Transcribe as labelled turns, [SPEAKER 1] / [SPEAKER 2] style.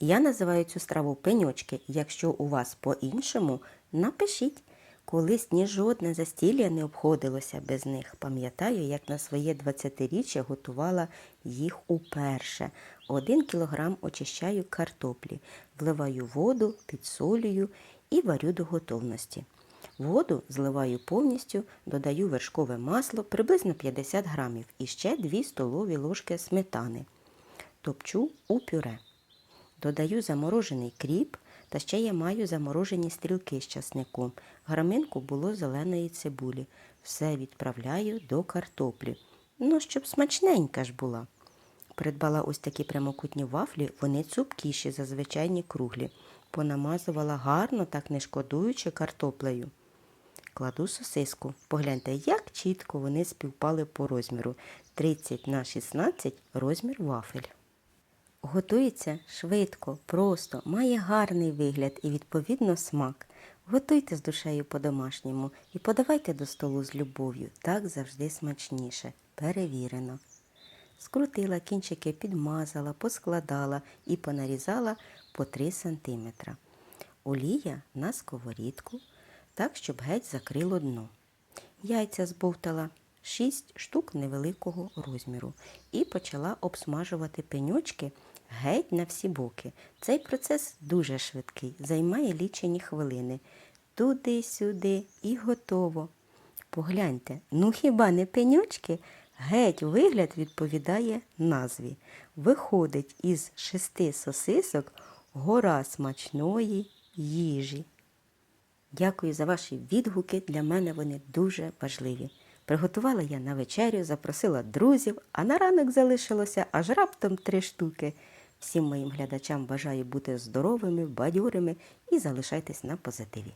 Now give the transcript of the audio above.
[SPEAKER 1] Я називаю цю страву пеньочки. Якщо у вас по-іншому, напишіть. Колись ні жодне застілля не обходилося без них. Пам'ятаю, як на своє 20-річчя готувала їх уперше. Один кілограм очищаю картоплі, вливаю воду, підсолюю і варю до готовності. Воду зливаю повністю, додаю вершкове масло приблизно 50 грамів і ще 2 столові ложки сметани. Топчу у пюре. Додаю заморожений кріп та ще я маю заморожені стрілки з часником. Граминку було зеленої цибулі. Все відправляю до картоплі. Ну, щоб смачненька ж була. Придбала ось такі прямокутні вафлі, вони цупкіші за звичайні круглі. Понамазувала гарно, так не шкодуючи картоплею. Кладу сосиску. Погляньте, як чітко вони співпали по розміру. 30 на 16 розмір вафель. Готується швидко, просто, має гарний вигляд і відповідно смак. Готуйте з душею по-домашньому і подавайте до столу з любов'ю. Так завжди смачніше. Перевірено. Скрутила кінчики, підмазала, поскладала і понарізала по 3 см. Олія на сковорідку, так, щоб геть закрило дно. Яйця збовтала 6 штук невеликого розміру і почала обсмажувати пеньочки геть на всі боки. Цей процес дуже швидкий, займає лічені хвилини. Туди-сюди і готово. Погляньте, ну хіба не пеньочки? Геть вигляд відповідає назві. Виходить із шести сосисок гора смачної їжі. Дякую за ваші відгуки. Для мене вони дуже важливі. Приготувала я на вечерю, запросила друзів, а на ранок залишилося аж раптом три штуки. Всім моїм глядачам бажаю бути здоровими, бадьорими і залишайтесь на позитиві.